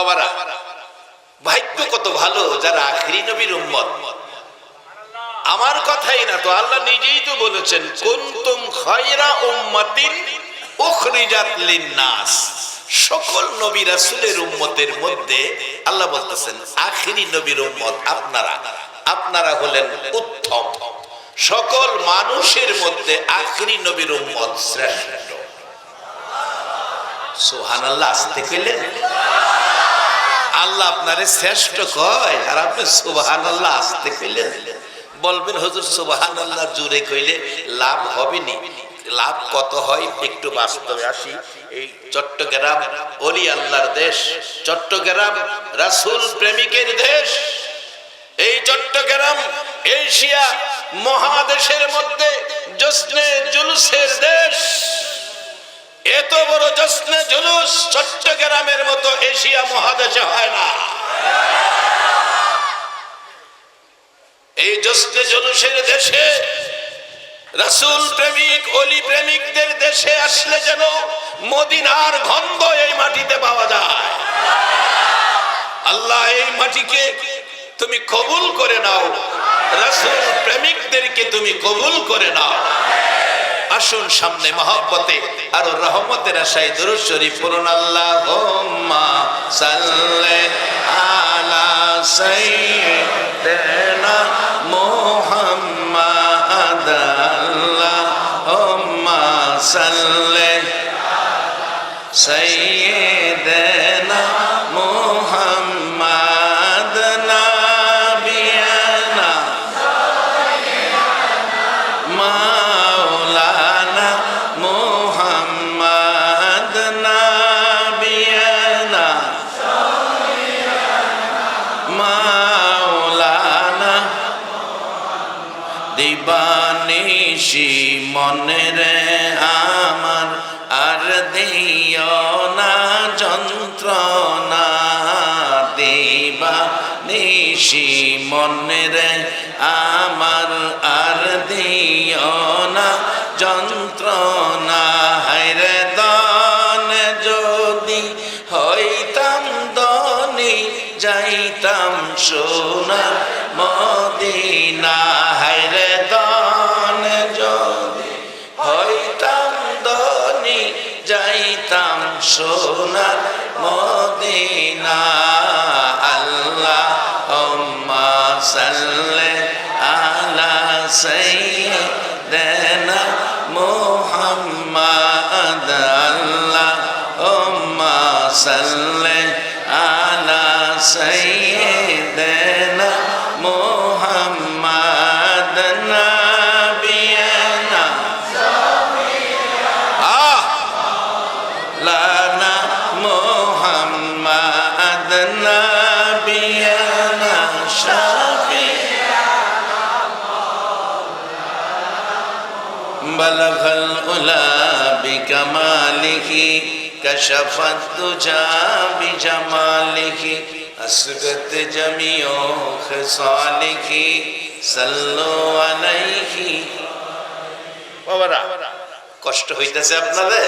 বাবারা, ভাগ্য কত ভালো যারা আখরি নবীর উম্মত। আমার কথাই না তো আল্লাহ নিজেই তো বলেছেন, কুনতুম খায়রা উম্মাতিন উখরিজাত সকল নবী রাসূলের উম্মতের মধ্যে আল্লাহ বলতেছেন, আখরি নবীর উম্মত আপনারা আপনারা হলেন উত্তম। সকল মানুষের মধ্যে আখরি নবীর উম্মত শ্রেষ্ঠ। সুবহানাল্লাহ আল্লাহ আপনারে শ্রেষ্ঠ কয়। আর আপনি সুবাহান আল্লাহ আসতে পেলেন বলবেন, হজুর সুবাহান আল্লাহ জুড়ে কইলে লাভ হবে নি লাভ কত হয়? একটু বাস্তবে আসি। এই চট্টগ্রাম অলি আল্লাহর দেশ, চট্টগ্রাম রাসুল প্রেমিকের দেশ। এই চট্টগ্রাম এশিয়া মহাদেশের মধ্যে জশ্নে জুলুসের দেশ। এত বড় জশ্নে জুলুস চট্টগ্রামের মতো এশিয়া মহাদেশে হয় না। এই জশ্নে জুলুসের দেশে রাসূল প্রেমিক অলি প্রেমিকদের দেশে আসলে যেন মদিনার গন্ধ এই মাটিতে পাওয়া যায়। আল্লাহ এই মাটিকে তুমি কবুল করে নাও। রাসূল প্রেমিকদেরকে তুমি কবুল করে নাও। আসুন সামনে মহব্বতে, আর রহমতের আশায় দুরুদ শরীফ পড়ুন। আল্লাহুম্মা সাল্লি আলা সাইয়্যিদিনা মুহাম্মাদ। আল্লাহুম্মা সাল্লি সাইয়্যিদিনা মুহাম্মাদ নাবিয়ানা। মাওলানা দিবানিশি মনে রে আমার, আর দিও না যন্ত্রণা। দিবা নিশি মনে রে আমার, আর দিও না যন্ত্রণা। হায়রে দন, যদি হইতাম দনি, যাইতাম সোনার মদিনা। হায়রে সোনার মদিনা আল্লাহ সাল্লি আলা সাইয়্যিদিনা মুহাম্মাদ আল্লাহ সাল্লি আলা সাইয়্যিদিনা মুহাম্মাদ নাবিয়ানা শাফি بلغ العلا بكماله كشف الدجى بجماله أسقط جميع خصاله صلوا عليه বাবারা কষ্ট হইতেছে আপনাদের